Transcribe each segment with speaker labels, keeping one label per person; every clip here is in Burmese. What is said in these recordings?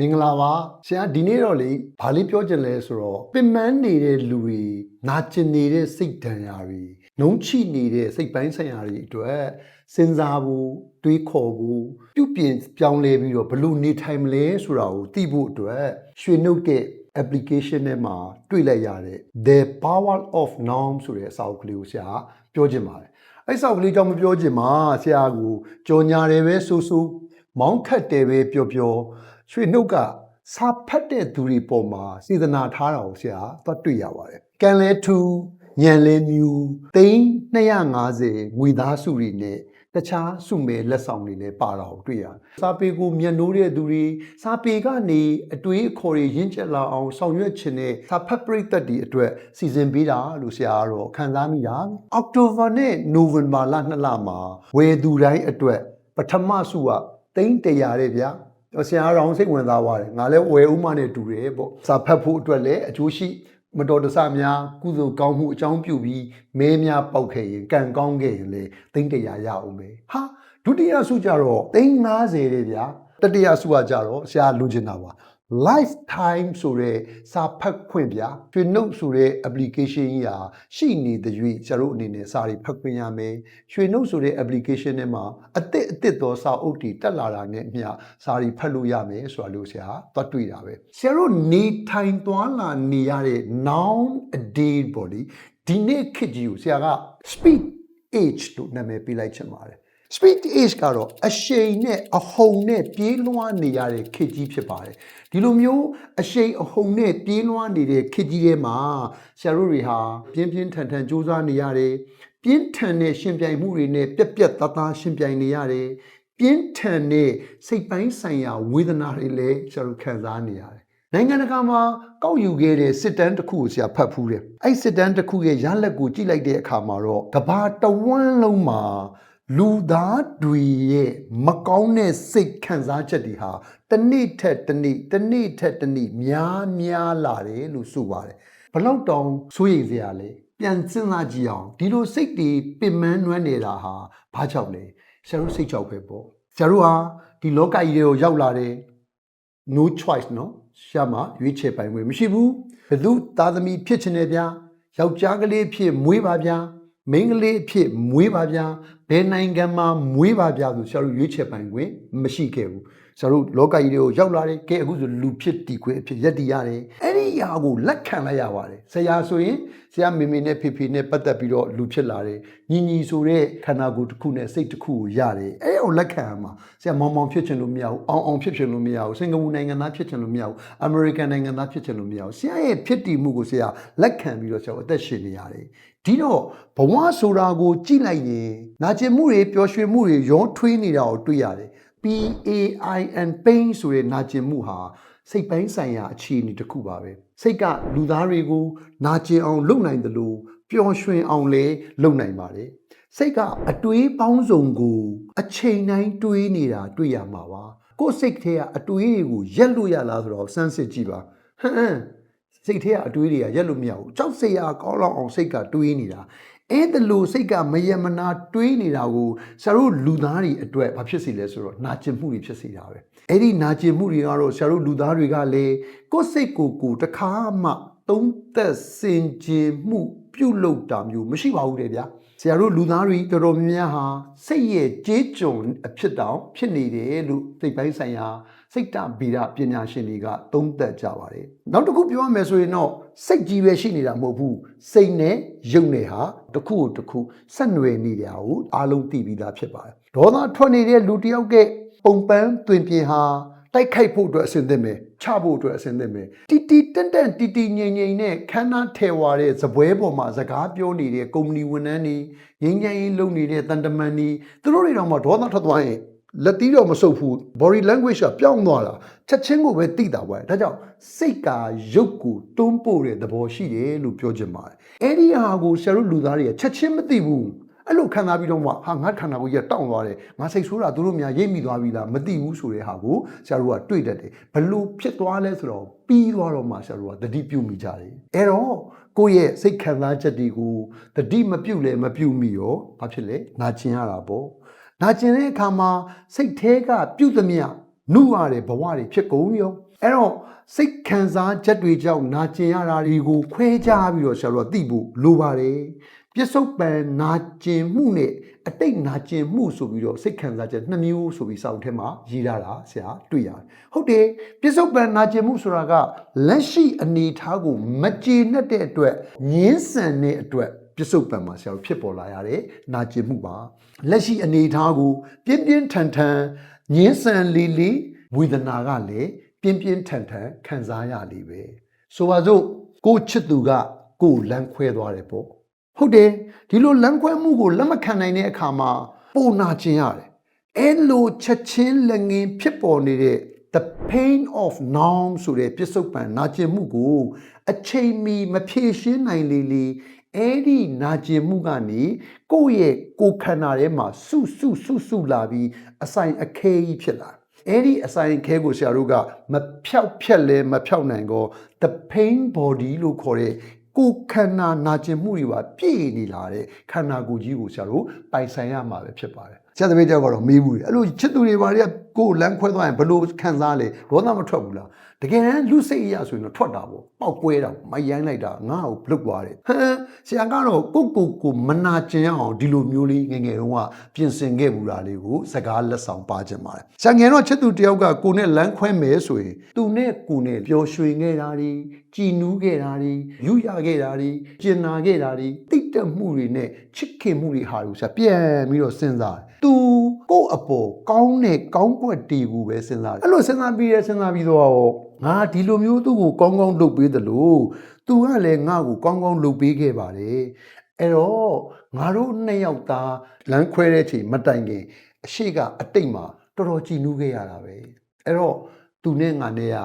Speaker 1: မင်္ဂလာပါဆရာဒီနေ့တော့လေဘာလေးပြောချင်လဲဆိုတော့ပင်ပန်းနေတဲ့လူတွေနာကျင်နေတဲ့စိတ်ဒဏ်ရာတွေနှုံးချိနေတဲ့စိတ်ပိုင်းဆိုင်ရာတွေအတွက်စဉ်းစားဖို့တွေးခေါ်ဖို့ပြုပြင်ပြောင်းလဲပြီးတော့ဘယ်လို့နေထိုင်မလဲဆိုတာကိုသိဖို့အတွက်ရွှေနှုတ်တဲ့ application ထဲမှာတွေ့လိုက်ရတဲ့ the power of now ဆိုတဲ့အစာအုပ်ကလေးကိုဆရာပြောချင်ပါတယ်အဲ့စာအုပ်ကလေးကြောင့်မပြောချင်ပါဆရာကိုကြော်ညာတယ်ပဲဆိုဆိုမောင်းခတ်တယ်ပဲပြောပြော ရွှေနှုတ်ကစာဖတ်တဲ့သူတွေပေါ်မှာစေတနာထားတာကိုဆရာသွားတွေ့ရပါတယ်။ကံလဲထူညံလဲမြူသိန်း250ငွေသားစုတွေနဲ့တခြားစုမဲလက်ဆောင်တွေလည်းပါတာကိုတွေ့ရတယ်။စာပေကိုမျက်နှိုးတဲ့သူတွေစာပေကနေအတွေးအခေါ်တွေရင့်ကျက်လာအောင်ဆောင်ရွက်ခြင်းနဲ့စာဖတ်ပရိသတ်တွေအတွက်စီစဉ်ပေးတာလို့ဆရာကတော့ခံစားမိတာ။အောက်တိုဘာနဲ့နိုဝင်ဘာလနှစ်လမှာဝယ်သူတိုင်းအတွက်ပထမစုကသိန်း100တဲ့ဗျာ။ ဆရာတော်စိတ်ဝင်စားသွားတယ်ငါလည်းဝယ်ဥမနဲ့တူတယ်ပေါ့စာဖတ်ဖို့အတွက်လည်းအကျိုးရှိမတော်တဆများကုသိုလ်ကောင်းမှုအကြောင်းပြုပြီးမဲများပေါက်ခဲ့ရင်ကံကောင်းခဲ့ရင်လေသိန်းတရာရအောင်ပဲဟာဒုတိယဆုကြတော့သိန်း90တဲ့ဗျာတတိယဆုကကြတော့ဆရာလူချင်တာပါ lifetime ဆိုတဲ့စာဖတ်ခွင့်ဗျာကျွေနှုတ်ဆိုတဲ့ application ကြီးဟာရှိနေတဲ့၍ဆရာတို့အနေနဲ့စာတွေဖတ်ခွင့်ရမယ်ရွှေနှုတ်ဆိုတဲ့ application ထဲမှာအသစ်အသစ်သောစာအုပ်တွေတက်လာတာနဲ့မျှစာတွေဖတ်လို့ရမယ်ဆိုတာလို့ဆရာသွားတွေ့တာပဲဆရာတို့နေထိုင်သွားလာနေရတဲ့ noun a day ပေါ့လေဒီနေ့ခေတ်ကြီးကိုဆရာက speed age လို့နာမည်ပေးလိုက်ချင်ပါတယ် speed age ကတော့အရှိန်နဲ့အဟုန်နဲ့ပြေးလွှားနေရတဲ့ခေတ်ကြီးဖြစ်ပါတယ်ဒီလိုမျိုးအရှိန်အဟုန်နဲ့ပြေးလွှားနေတဲ့ခေတ်ကြီးထဲမှာဆရာတို့တွေဟာပြင်းပြင်းထန်ထန်စူးစမ်းနေရတယ်ပြင်းထန်တဲ့ရှင်ပြိုင်မှုတွေနဲ့ပြက်ပြက်သားသားရှင်ပြိုင်နေရတယ်ပြင်းထန်တဲ့စိတ်ပိုင်းဆိုင်ရာဝေဒနာတွေလည်းဆရာတို့ခံစားနေရတယ်နိုင်ငံတကာမှာကောက်ယူခဲ့တဲ့စစ်တမ်းတစ်ခုကိုဆရာဖတ်ဖူးတယ်အဲ့စစ်တမ်းတစ်ခုရဲ့ရလဒ်ကိုကြည့်လိုက်တဲ့အခါမှာတော့ကဘာတဝန်းလုံးမှာ လူသားတွေရဲ့မကောင်းတဲ့စိတ်ခံစားချက်တွေဟာတနေ့ထက်တနေ့တနေ့ထက်တနေ့များများလာတယ်လို့ဆိုပါတယ်ဘလောက်တောင်စိုးရိမ်စရာလဲပြန်စဉ်းစားကြည့်အောင်ဒီလိုစိတ်တွေပင်မနှွမ်းနေတာဟာဘာကြောင့်လဲဆရာတို့စိတ်ကြောက်ပဲပေါ့ဆရာတို့ဟာဒီလောကကြီးတွေကိုရောက်လာတယ် no choice နော်ရှာမရွေးချယ်ပိုင်ခွင့်မရှိဘူးဘသူသားသမီးဖြစ်ချင်တယ်ဗျာယောက်ျားကလေးဖြစ်မွေးပါဗျာ မိန်းကလေးဖြစ်မွေးပါဗျာဘယ်နိုင်ငံမှာမွေးပါဗျာဆိုဆရာတို့ရွေးချယ်ပိုင်ခွင့်မရှိခဲ့ဘူး ဆရာတို့လောကကြီးတွေကိုရောက်လာတယ်ကဲအခုဆိုလူဖြစ်တည်ခွင့်အဖြစ်ရက်တည်ရတယ်အဲ့ဒီຢာကိုလက်ခံလိုက်ရပါတယ်ဆရာဆိုရင်ဆရာမေမေနဲ့ဖေဖေနဲ့ပတ်သက်ပြီးတော့လူဖြစ်လာတယ်ညီညီဆိုတဲ့ခန္ဓာကိုယ်တစ်ခုနဲ့စိတ်တစ်ခုကိုရတယ်အဲ့ဒါကိုလက်ခံရမှာဆရာမောင်မောင်ဖြစ်ချင်လို့မရဘူးအောင်အောင်ဖြစ်ချင်လို့မရဘူးစင်ကာပူနိုင်ငံသားဖြစ်ချင်လို့မရဘူးအမေရိကန်နိုင်ငံသားဖြစ်ချင်လို့မရဘူးဆရာရဲ့ဖြစ်တည်မှုကိုဆရာလက်ခံပြီးတော့ဆရာအသက်ရှင်နေရတယ်ဒီတော့ဘဝဆိုတာကိုကြည့်လိုက်ရင်နာကျင်မှုတွေပျော်ရွှင်မှုတွေရောထွေးနေတာကိုတွေ့ရတယ် P A I N pain ဆိုတဲ့နာကျင်မှုဟာစိတ်ပိုင်းဆိုင်ရာအခြေအနေတစ်ခုပါပဲစိတ်ကလူသားတွေကိုနာကျင်အောင်လုပ်နိုင်တယ်လို့ပျော်ရွှင်အောင်လည်းလုပ်နိုင်ပါတယ်စိတ်ကအတွေးပေါင်းစုံကို အချိန်တိုင်းတွေးနေတာတွေ့ရမှာပါကိုယ်စိတ်ထဲကအတွေးတွေကိုရက်လို့ရလားဆိုတော့စမ်းစစ်ကြည့်ပါဟမ်ဟမ်စိတ်ထဲကအတွေးတွေကရက်လို့မရဘူးကြောက်စရာကောင်းလောက်အောင်စိတ်ကတွေးနေတာ အဲ့ဒါလို့စိတ်ကမယမနာတွေးနေတာကိုဆရာတို့လူသားတွေအတွက်ဘာဖြစ်စီလဲဆိုတော့နာကျင်မှုတွေဖြစ်စီတာပဲအဲ့ဒီနာကျင်မှုတွေကတော့ဆရာတို့လူသားတွေကလည်းကိုယ်စိတ်ကိုယ်ကိုယ်တစ်ခါမှသုံးသက်စင်ကြင်မှုပြုလုပ်တာမျိုးမရှိပါဘူးတဲ့ဗျာဆရာတို့လူသားတွေတော်တော်များများဟာစိတ်ရဲ့ကြေးကျွန်အဖြစ်တောင်ဖြစ်နေတယ်လို့စိတ်ပိုင်းဆိုင်ရာ စိတ်တဗီဒပညာရှင်တွေကသုံးသပ်ကြပါတယ်နောက်တစ်ခုပြောရမယ်ဆိုရင်တော့စိတ်ကြီးပဲရှိနေတာမဟုတ်ဘူးစိတ်နဲ့ယုံနဲ့ဟာတစ်ခုကိုတစ်ခုဆက်နွယ်နေတာကိုအားလုံးသိပြီးသားဖြစ်ပါတယ်ဒေါသထွက်နေတဲ့လူတစ်ယောက်ကပုံပန်းတွင်ပြင်ဟာတိုက်ခိုက်ဖို့အတွက်အဆင်သင့်ပဲချဖို့အတွက်အဆင်သင့်ပဲတီတီတန့်တန့်တီတီငိမ့်ငိမ့်နဲ့ခန်းသားထဲဝါတဲ့ဇပွဲပေါ်မှာစကားပြောနေတဲ့ကုမ္ပဏီဝန်ထမ်းတွေငင်းငင်းရေးလုပ်နေတဲ့တန်တမန်တွေသူတို့တွေတော့မှဒေါသထွက်သွားရင် လက်တီးတော့မဆုပ်ဘူး body language ကပြောင်းသွားတာချက်ချင်းကိုပဲသိတာပဲဒါကြောင့်စိတ်ကရုပ်ကိုတွန်းပို့တဲ့သဘောရှိတယ်လို့ပြောချင်ပါတယ်အဲ့ဒီဟာကိုဆရာတို့လူသားတွေကချက်ချင်းမသိဘူးအဲ့လိုခံစားပြီးတော့မှဟာငါခန္ဓာကိုယ်ကြီးကတောင့်သွားတယ်ငါစိတ်ဆိုးတာသူတို့များရိပ်မိသွားပြီလားမသိဘူးဆိုတဲ့ဟာကိုဆရာတို့ကတွေ့တတ်တယ်ဘလို့ဖြစ်သွားလဲဆိုတော့ပြီးသွားတော့မှဆရာတို့ကတတိပြုမိကြတယ်အဲ့တော့ကိုယ့်ရဲ့စိတ်ခံစားချက်တွေကိုတတိမပြုတ်လဲမပြုတ်မိရောဘာဖြစ်လဲနာကျင်ရတာပေါ့ နာကျင်တဲ့အခါမှာစိတ်แท้ကပြုတ်သမျှနှုရတဲ့ဘဝတွေဖြစ်ကုန်ရောအဲ့တော့စိတ်ခံစားချက်တွေကြောင့်နာကျင်ရတာတွေကိုခွဲခြားပြီးတော့ဆရာတို့ကသိဖို့လိုပါတယ်ပြစ္ဆုတ်ပံနာကျင်မှုနဲ့အတိတ်နာကျင်မှုဆိုပြီးတော့စိတ်ခံစားချက်နှစ်မျိုးဆိုပြီးစာအုပ်ထဲမှာရေးထားတာဆရာတွေ့ရတယ်ဟုတ်တယ်ပြစ္ဆုတ်ပံနာကျင်မှုဆိုတာကလက်ရှိအနေအထားကိုမကျေနပ်တဲ့အတွက်ငင်းဆန်တဲ့အတွက် ပြစ္ဆုတ်ပံမှာဆရာတို့ဖြစ်ပေါ်လာရတဲ့နာကျင်မှုပါလက်ရှိအနေအထားကို ပြင်းပြင်းထန်ထန်ငင်းဆန်လေးလေးဝေဒနာကလည်းပြင်းပြင်းထန်ထန်ခံစားရလေးပဲဆိုပါစို့ကိုယ့်ချစ်သူကကိုယ်လမ်းခွဲသွားတယ်ပေါ့ဟုတ်တယ်ဒီလိုလမ်းခွဲမှုကိုလက်မခံနိုင်တဲ့အခါမှာပိုနာကျင်ရတယ်အဲလိုချက်ချင်းလက်ငင်းဖြစ်ပေါ်နေတဲ့ the pain of now ဆိုတဲ့ပြစ္ဆုတ်ပံနာကျင်မှုကို အချိန်မီမဖြေရှင်းနိုင်လေလေ အဲ့ဒီနာကျင်မှုကနေကိုယ့်ရဲ့ကိုယ်ခန္ဓာထဲမှာဆုဆုဆုဆုလာပြီးအဆိုင်အခဲကြီးဖြစ်လာအဲ့ဒီအဆိုင်အခဲကိုဆရာတို့ကမဖြောက်ဖြက်လဲမဖြောက်နိုင်ကော the pain body လို့ခေါ်တဲ့ကိုယ်ခန္ဓာနာကျင်မှုတွေပါပြည့်နေလာတဲ့ခန္ဓာကိုယ်ကြီးကိုဆရာတို့ပိုင်ဆိုင်ရမှာပဲဖြစ်ပါတယ် ဆရာသမီးတယောက်ကတော့မေးဘူးတယ်အဲ့လိုချစ်သူတွေပါတွေကကိုယ်လမ်းခွဲသွားရင်ဘယ်လိုခံစားလဲဒေါသမထွက်ဘူးလားတကယ်တမ်းလူစိတ်အရာဆိုရင်တော့ထွက်တာပေါ့ပောက်ကွဲတာမရိုင်းလိုက်တာငါ့ကိုဘလုတ်သွားတယ်ဟမ်ဆရာကတော့ကိုယ့်ကိုယ်ကိုမနာကျင်အောင်ဒီလိုမျိုးလေးငယ်ငယ်တုန်းကပြင်ဆင်ခဲ့ဘူးတာလေးကိုစကားလက်ဆောင်ပါခြင်းပါတယ်ဆရာငယ်တော့ချစ်သူတယောက်ကကိုယ်နဲ့လမ်းခွဲမယ်ဆိုရင်သူနဲ့ကိုယ်နဲ့ပျော်ရွှင်ခဲ့တာတွေကြည်နူးခဲ့တာတွေယူရခဲ့တာတွေကျင်နာခဲ့တာတွေတိတ်တက်မှုတွေနဲ့ချစ်ခင်မှုတွေဟာလို့ဆရာပြန်ပြီးတော့စဉ်းစားတယ်သူကိုယ့်အပေါ်ကောင်းတဲ့ကောင်းကွက်တီကိုပဲစဉ်းစားတယ်အဲ့လိုစဉ်းစားပြီးရစဉ်းစားပြီးတော့ငါဒီလိုမျိုးသူ့ကိုကောင်းကောင်းလုပ်ပေးတယ်လို့သူကလည်းငါ့ကိုကောင်းကောင်းလုပ်ပေးခဲ့ပါတယ်အဲ့တော့ငါတို့နှစ်ယောက်သားလမ်းခွဲတဲ့ချိန်မတိုင်ခင်အရှိကအတိတ်မှာတော်တော်ကြည်နူးခဲ့ရတာပဲအဲ့တော့သူနဲ့ငါနဲ့က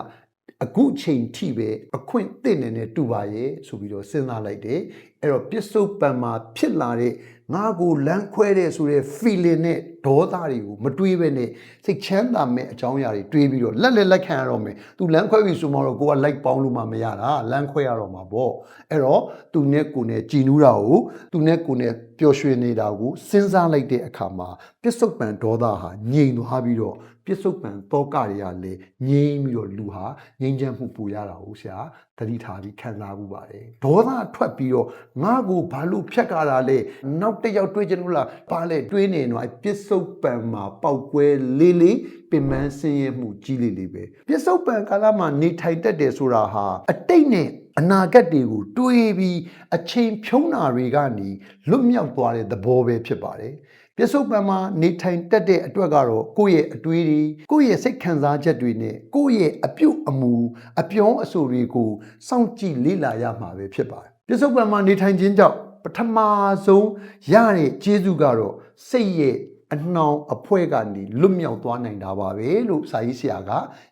Speaker 1: အခုချိန်ထိပဲအခွင့်အသင့်နေနဲ့တူပါရဲ့ဆိုပြီးတော့စဉ်းစားလိုက်တယ်အဲ့တော့ပစ္စုပန်မှာဖြစ်လာတဲ့ငါကိုလမ်းခွဲတဲ့ဆိုတဲ့ feeling နဲ့ဒေါသတွေကိုမတွေးဘဲနဲ့စိတ်ချမ်းသာမဲ့အကြောင်းအရာတွေတွေးပြီးတော့လက်လက်လက်ခံရတော့မယ်သူလမ်းခွဲပြီဆိုမှတော့ကိုကလိုက်ပေါင်းလို့မှမရတာလမ်းခွဲရတော့မှာပေါ့အဲ့တော့သူနဲ့ကိုနဲ့ကြည်နူးတာကိုသူနဲ့ကိုနဲ့ပျော်ရွှင်နေတာကိုစဉ်းစားလိုက်တဲ့အခါမှာပစ္စုပန်ဒေါသဟာငြိမ်သွားပြီးတော့ ပြစ္ဆုတ်ပံတောကတွေကလည်းငြိမ်းပြီးတော့လူဟာငြိမ်းချမ်းမှုပူရတာကိုဆရာသတိထားပြီးခံစားမှုပါတယ်ဒေါသထွက်ပြီးတော့ငါ့ကိုဘာလို့ဖြတ်ကားတာလဲနောက်တစ်ယောက်တွေးချင်လို့လားဘာလဲတွေးနေတော့ပြစ္ဆုတ်ပံမှာပောက်ကွဲလေးလေးပင်မဆင်းရဲမှုကြီးလေးလေးပဲပြစ္ဆုတ်ပံကာလမှာနေထိုင်တတ်တယ်ဆိုတာဟာအတိတ်နဲ့အနာဂတ်တွေကိုတွေးပြီးအချိန်ဖြုံးတာတွေကနေလွတ်မြောက်သွားတဲ့သဘောပဲဖြစ်ပါတယ် ပြစ္ဆုတ်ပံမှာနေထိုင်တတ်တဲ့အတွက်ကတော့ကိုယ့်ရဲ့အတွေးတွေကိုယ့်ရဲ့စိတ်ခံစားချက်တွေနဲ့ကိုယ့်ရဲ့အပြုတ်အမူအပြောင်းအဆိုတွေကိုစောင့်ကြည့်လေ့လာရမှာပဲဖြစ်ပါတယ်ပြစ္ဆုတ်ပံမှာနေထိုင်ခြင်းကြောင့်ပထမဆုံးရတဲ့ကျေးဇူးကတော့စိတ်ရဲ့အနှောင်အဖွဲကနေလွတ်မြောက်သွားနိုင်တာပါပဲလို့စာရေးဆရာက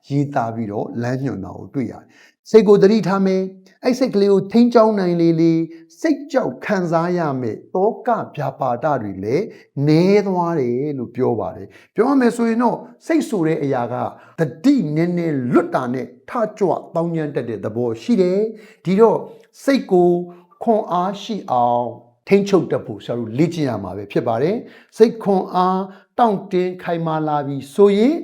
Speaker 1: ရေးသားပြီးတော့လမ်းညွှန်တာကိုတွေ့ရတယ် စိတ်ကိုသတိထားမယ်အဲ့စိတ်ကလေးကိုထိန်းချောင်းနိုင်လေလေစိတ်ကြောက်ခံစားရမယ်တောကဗျာပါဒတွေလည်းနည်းသွားတယ်လို့ပြောပါတယ်ပြောရမယ်ဆိုရင်တော့စိတ်ဆိုတဲ့အရာကတတိနည်းနည်းလွတ်တာနဲ့ထကြွတောင်းညံ့တတ်တဲ့သဘောရှိတယ်ဒီတော့စိတ်ကိုခွန်အားရှိအောင်ထိမ့်ချုပ်တတ်ဖို့ဆရာတို့လေ့ကျင့်ရမှာပဲဖြစ်ပါတယ်စိတ်ခွန်အားတောင့်တင်းခိုင်မာလာပြီးဆိုရင်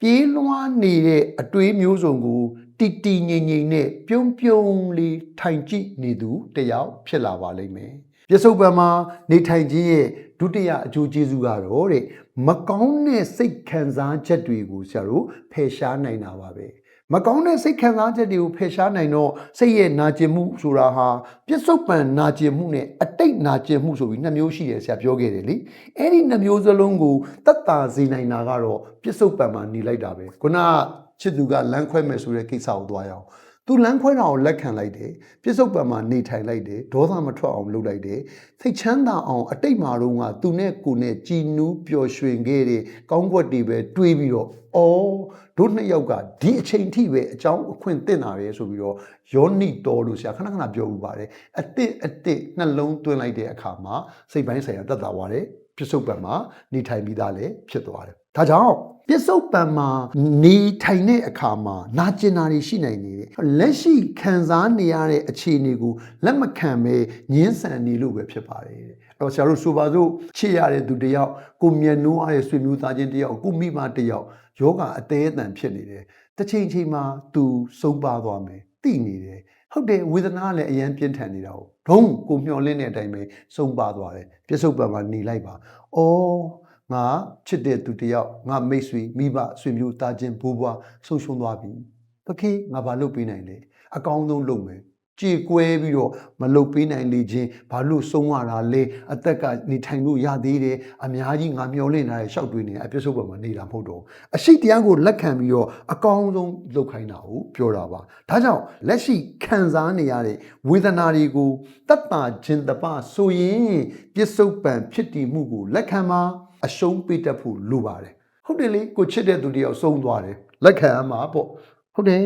Speaker 1: ပြေးလွှားနေတဲ့အတွေးမျိုးစုံကို တီတီငိမ့်ငိမ့်နဲ့ပြုံးပြုံးလေးထိုင်ကြည့်နေသူတယောက်ဖြစ်လာပါလိမ့်မယ်ပြစ္ဆုတ်ပံမှာနေထိုင်ခြင်းရဲ့ဒုတိယအကျိုးကျေးဇူးကတော့တဲ့မကောင်းတဲ့စိတ်ခံစားချက်တွေကိုဆရာတို့ဖယ်ရှားနိုင်တာပါပဲမကောင်းတဲ့စိတ်ခံစားချက်တွေကိုဖယ်ရှားနိုင်တော့စိတ်ရဲ့နာကျင်မှုဆိုတာဟာပြစ္ဆုတ်ပံနာကျင်မှုနဲ့အတိတ်နာကျင်မှုဆိုပြီးနှစ်မျိုးရှိတယ်ဆရာပြောခဲ့တယ်လေအဲ့ဒီနှစ်မျိုးစလုံးကိုတတ်တာစေနိုင်တာကတော့ပြစ္ဆုတ်ပံမှာနေလိုက်တာပဲခုနက ချစ်သူကလမ်းခွဲမယ်ဆိုတဲ့ကိစ္စကိုသွားရအောင်သူလမ်းခွဲတာကိုလက်ခံလိုက်တယ်ပြစ္ဆုတ်ပံမှာနေထိုင်လိုက်တယ်ဒေါသမထွက်အောင်လုပ်လိုက်တယ်စိတ်ချမ်းသာအောင်အတိတ်မှာတော့ကသူနဲ့ကိုနဲ့ကြည်နူးပျော်ရွှင်ခဲ့တဲ့ကောင်းကွက်တွေပဲတွေးပြီးတော့အော်တို့နှစ်ယောက်ကဒီအချိန်ထိပဲအကြောင်းအခွင့်တင်တာပဲဆိုပြီးတော့ယောနိတော်လို့ဆရာခဏခဏပြောဥပါတယ်အစ်စ်အစ်စ်နှလုံးသွင်းလိုက်တဲ့အခါမှာစိတ်ပိုင်းဆိုင်ရာတက်တာသွားတယ်ပြစ္ဆုတ်ပံမှာနေထိုင်ပြီးသားလည်းဖြစ်သွားတယ်ဒါကြောင့် ပြစ္ဆုတ်ပံမှာနေထိုင်တဲ့အခါမှာနာကျင်တာတွေရှိနိုင်နေတယ်လက်ရှိခံစားနေရတဲ့အခြေအနေကိုလက်မခံပဲညှင်းဆန်နေလို့ပဲဖြစ်ပါတယ်တဲ့အဲ့တော့ဆရာတို့ဆိုပါစို့ချစ်ရတဲ့သူတစ်ယောက်ကိုမျက်နှိုးရတဲ့ဆွေမျိုးသားချင်းတစ်ယောက်ကိုမိမတစ်ယောက်ယောဂအသေးအတန်ဖြစ်နေတယ်တစ်ချိန်ချိန်မှာသူဆုံးပါသွားမယ်တိနေတယ်ဟုတ်တယ်ဝေဒနာကလည်းအရင်ပြင်းထန်နေတာကိုဒုံကိုမျောလင်းတဲ့အတိုင်းပဲဆုံးပါသွားတယ်ပြစ္ဆုတ်ပံမှာနေလိုက်ပါ။အော် ငါချစ်တဲ့သူတစ်ယောက်ငါမိတ်ဆွေမိဘဆွေမျိုးသားချင်းဘိုးဘွားဆုံးရှုံးသွားပြီ။တခေငါဘာလုပ်ပေးနိုင်လဲ။အကောင်းဆုံးလုပ်မယ်။ကြေကွဲပြီးတော့မလုပ်ပေးနိုင်လေခြင်းဘာလို့ဆုံးရတာလဲအသက်ကနေထိုင်လို့ရသေးတယ်အများကြီးငါမျောလင့်လာတဲ့ရှောက်တွေးနေအပြစ်ဆုပ်ပေါ်မှာနေတာမဟုတ်တော့ဘူးအရှိတရားကိုလက်ခံပြီးတော့အကောင်းဆုံးလုပ်ခိုင်းတာကိုပြောတာပါဒါကြောင့်လက်ရှိခံစားနေရတဲ့ဝေဒနာတွေကိုတတ်တာခြင်းတပဆိုရင်ပြစ်ဆုပ်ပံဖြစ်တည်မှုကိုလက်ခံမှာ အရှုံးပေးတတ်ဖို့လိုပါတယ်ဟုတ်တယ်လေကိုချစ်တဲ့သူတယောက်ဆုံးသွားတယ်လက်ခံရမှာပေါ့ဟုတ်တယ်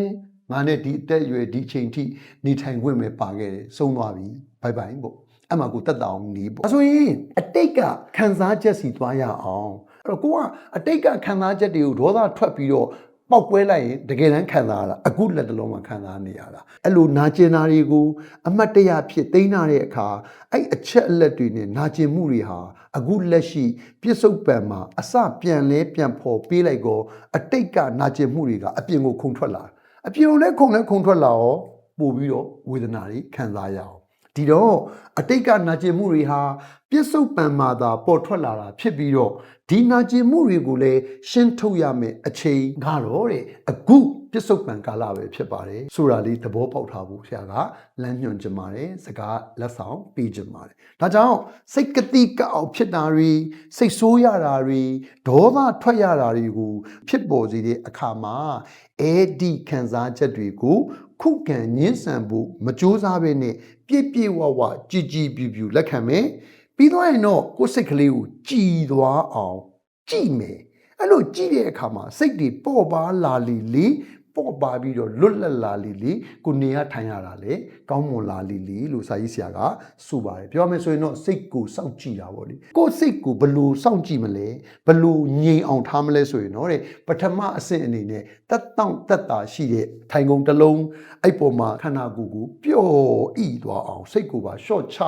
Speaker 1: ငါနဲ့ဒီအသက်အရွယ်ဒီချိန်ထိနေထိုင်ခွင့်ပဲပါခဲ့တယ်ဆုံးသွားပြီဘိုင်ဘိုင်ပေါ့အဲ့မှာကိုတက်တာအောင်နေပေါ့ဆိုရင်အတိတ်ကခံစားချက်စီသွားရအောင်အဲ့တော့ကိုကအတိတ်ကခံစားချက်တွေကိုဒေါသထွက်ပြီးတော့ ပောက်ကွဲလိုက်ရင်တကယ်တမ်းခံစားရတာအခုလက်တလုံးမှာခံစားနေရတာအဲ့လိုနာကျင်တာတွေကိုအမတ်တရဖြစ်သိမ်းထားတဲ့အခါအဲ့အချက်အလက်တွေနဲ့နာကျင်မှုတွေဟာအခုလက်ရှိပြစ္ဆုတ်ပံမှာအစပြန်လဲပြန်ဖော်ပေးလိုက်ကောအတိတ်ကနာကျင်မှုတွေကအပြင်ကိုခုန်ထွက်လာတယ်အပြင်ကိုလည်းခုန်လဲခုန်ထွက်လာရောပို့ပြီးတော့ဝေဒနာတွေခံစားရအောင် ဒီတော့အတိတ်ကနာကျင်မှုတွေဟာပြစ္ဆုတ်ပံမှာသာပေါ်ထွက်လာတာဖြစ်ပြီးတော့ဒီနာကျင်မှုတွေကိုလည်းရှင်းထုတ်ရမယ်အချိန်ကတော့တဲ့အခုပြစ္ဆုတ်ပံကာလပဲဖြစ်ပါတယ်ဆိုတာလေးသဘောပေါက်ထားဖို့ဆရာကလမ်းညွှန်ချင်ပါတယ်စကားလက်ဆောင်ပေးချင်ပါတယ်ဒါကြောင့်စိတ်ကတိကအောင်ဖြစ်တာတွေစိတ်ဆိုးရတာတွေဒေါသထွက်ရတာတွေကိုဖြစ်ပေါ်စေတဲ့အခါမှာအဲ့ဒီခံစားချက်တွေကိုခုခံညှင်းဆန်ဖို့မကြိုးစားဘဲနဲ့ ပြည့်ပြည့်ဝဝကြည်ကြည်ပြူပြူလက်ခံမယ်ပြီးသွားရင်တော့ကိုယ်စိတ်ကလေးကိုကြည်သွားအောင်ကြည်မယ်အဲ့လိုကြည့်တဲ့အခါမှာစိတ်တွေပေါ့ပါလာလီလီ ပေါ့ပါပြီးတော့လွတ်လပ်လာလီလီကိုနေရထိုင်ရတာလေကောင်းမွန်လာလီလီလို့စာရေးဆရာကဆိုပါတယ်ပြောမယ်ဆိုရင်တော့စိတ်ကိုစောင့်ကြည့်တာပေါ့လေကိုယ်စိတ်ကိုဘယ်လို့စောင့်ကြည့်မလဲဘယ်လို့ငြိမ်အောင်ထားမလဲဆိုရင်တော့တဲ့ပထမအဆင့်အနေနဲ့တက်တောင့်တက်တာရှိတဲ့ထိုင်ကုန်တစ်လုံးအဲ့ပေါ်မှာခန္ဓာကိုယ်ကိုပျော့ဤသွားအောင်စိတ်ကိုပါရှော့ချ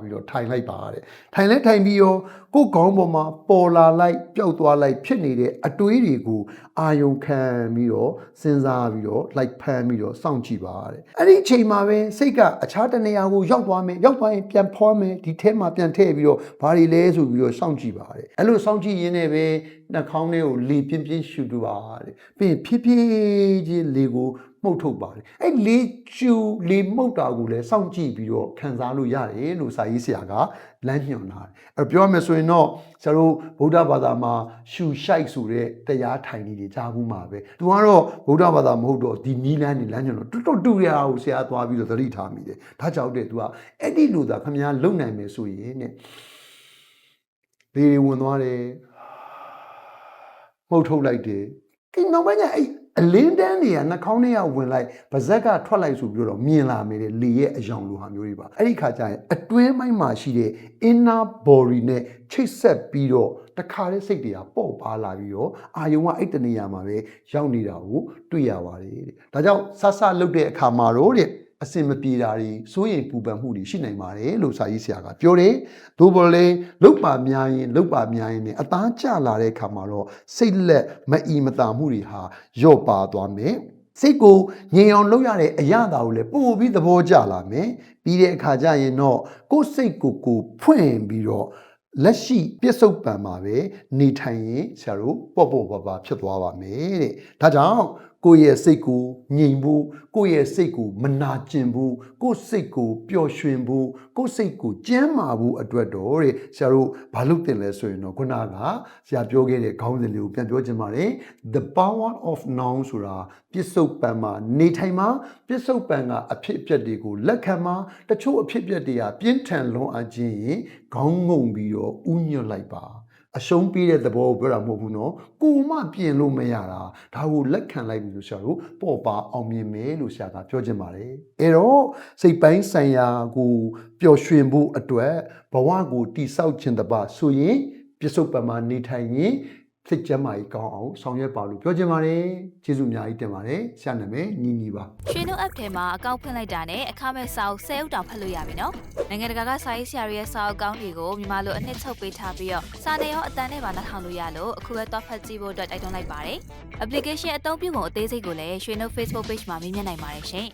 Speaker 1: ပြီးတော့ထိုင်လိုက်ပါတဲ့ထိုင်လဲထိုင်ပြီးရောကိုယ်ခေါင်းပေါ်မှာပေါ်လာလိုက်ပျောက်သွားလိုက်ဖြစ်နေတဲ့အတွေးတွေကိုအာယုံခံပြီးတော့စဉ်းစားပြီးတော့လိုက်ဖမ်းပြီးတော့စောင့်ကြည့်ပါတဲ့အဲ့ဒီအချိန်မှာပဲစိတ်ကအခြားတစ်နေရာကိုရောက်သွားမယ်ရောက်သွားရင်ပြန်ဖွားမယ်ဒီထဲမှာပြန်ထည့်ပြီးတော့ဘာတွေလဲဆိုပြီးတော့စောင့်ကြည့်ပါတဲ့အဲ့လိုစောင့်ကြည့်ရင်းနဲ့ပဲနှာခေါင်းထဲကိုလေပြင်းပြင်းရှူတူပါတဲ့ပြီးရင်ဖြည်းဖြည်းချင်းလေကို မှုတ်ထုတ်ပါတယ်အဲ့လေကျူလေမှုတ်တာကိုလည်းစောင့်ကြည့်ပြီးတော့ခံစားလို့ရတယ်လို့စာရေးဆရာကလမ်းညွှန်လာတယ်အဲ့ပြောရမယ်ဆိုရင်တော့ဆရာတို့ဗုဒ္ဓဘာသာမှာရှူရှိုက်ဆိုတဲ့တရားထိုင်နေတွေကြားဘူးမှာပဲသူကတော့ဗုဒ္ဓဘာသာမဟုတ်တော့ဒီနီးလန်းနေလမ်းညွှန်တော့တွတ်တွတ်တူရအောင်ဆရာသွားပြီးတော့သတိထားမိတယ်ဒါကြောင့်တဲ့သူကအဲ့ဒီလိုသာခမများလုံနိုင်မယ်ဆိုရင်တဲ့လေတွေဝင်သွားတယ်မှုတ်ထုတ်လိုက်တယ်ကိနောက်ပိုင်းကျအဲ့ အလင်းတန်းတွေကနှာခေါင်းထဲကဝင်လိုက်ဗဇက်ကထွက်လိုက်ဆိုပြီးတော့မြင်လာမယ်လေလေရဲ့အယောင်လိုဟာမျိုးတွေပါအဲ့ဒီခါကျရင်အတွင်းပိုင်းမှာရှိတဲ့ inner body နဲ့ချိတ်ဆက်ပြီးတော့တခါလေးစိတ်တွေကပေါ့ပါလာပြီးတော့အာယုံကအဲ့တနေရာမှာပဲရောက်နေတာကိုတွေ့ရပါတယ်တဲ့ဒါကြောင့်ဆဆလုတ်တဲ့အခါမှာတော့တဲ့ အစင်မပြေတာတွေစိုးရိမ်ပူပန်မှုတွေရှိနိုင်ပါတယ်လို့စာရေးဆရာကပြောတယ်။သို့ပေါ်လေလုတ်ပါများရင်လုတ်ပါများရင်လည်းအသားကျလာတဲ့အခါမှာတော့စိတ်လက်မအီမတာမှုတွေဟာယော့ပါသွားမယ်။စိတ်ကိုငြိမ်အောင်လုပ်ရတဲ့အရာတာကိုလည်းပို့ပြီးသဘောကျလာမယ်။ပြီးတဲ့အခါကျရင်တော့ကိုယ်စိတ်ကိုကိုယ်ဖွင့်ပြီးတော့လက်ရှိပြစ္ဆုတ်ပံမှာပဲနေထိုင်ရင်ဆရာတို့ပေါ့ပေါ့ပါပါဖြစ်သွားပါမယ်တဲ့။ဒါကြောင့် ကိုယ့်ရဲ့စိတ်ကိုငြိမ်ဖို့ကိုယ့်ရဲ့စိတ်ကိုမနာကျင်ဖို့ကိုယ့်စိတ်ကိုပျော်ရွှင်ဖို့ကိုယ့်စိတ်ကိုကျန်းမာဖို့အတွက်တော့တဲ့ဆရာတို့ဘာလုပ်တင်လဲဆိုရင်တော့ခုနကဆရာပြောခဲ့တဲ့ခေါင်းစဉ်လေးကိုပြန်ပြောချင်ပါတယ် the power of now ဆိုတာပြစ္ဆုတ်ပံမှာနေထိုင်မှာပြစ္ဆုတ်ပံကအဖြစ်အပျက်တွေကိုလက်ခံမှာတချို့အဖြစ်အပျက်တွေကပြင်းထန်လွန်အပ်ခြင်းရင်ခေါင်းငုံပြီးတော့ဥညွတ်လိုက်ပါ အရှုံးပေးတဲ့သဘောကိုပြောတာမဟုတ်ဘူးနော်ကိုမပြင်လို့မရတာဒါကိုလက်ခံလိုက်ပြီလို့ဆရာတို့ပေါ်ပါအောင်မြင်မယ်လို့ဆရာကပြောချင်ပါတယ်အဲတော့စိတ်ပိုင်းဆိုင်ရာကိုပျော်ရွှင်ဖို့အတွက်ဘဝကိုတိဆောက်ခြင်းတပါဆိုရင်ပြစ္ဆုတ်ပမာနေထိုင်ရင် စိတ်ကျမ်းမာရေးကောင်းအောင်ဆောင်ရွက်ပါလို့ပြောချင်ပါတယ်ကျေးဇူးအများကြီးတင်ပါတယ်ဆရာနာမည်ညီညီပါ
Speaker 2: ရွှေနှုတ် app ထဲမှာအကောင့်ဖွင့်လိုက်တာနဲ့အခမဲ့စာအုပ်10အုပ်တောင်ဖတ်လို့ရပြီနော်နိုင်ငံတကာကစာရေးဆရာတွေရဲ့စာအုပ်ကောင်းတွေကိုမြန်မာလိုအနှစ်ချုပ်ပေးထားပြီးတော့စာနယ်ရောအတန်နဲ့ပါနှာထောင်လို့ရလို့အခုပဲတော့ဖတ်ကြည့်ဖို့အတွက်တိုက်တွန်းလိုက်ပါတယ် application အသုံးပြုပုံအသေးစိတ်ကိုလည်းရွှေနှုတ် Facebook page မှာမြင်မြင်နိုင်ပါတယ်ရှင်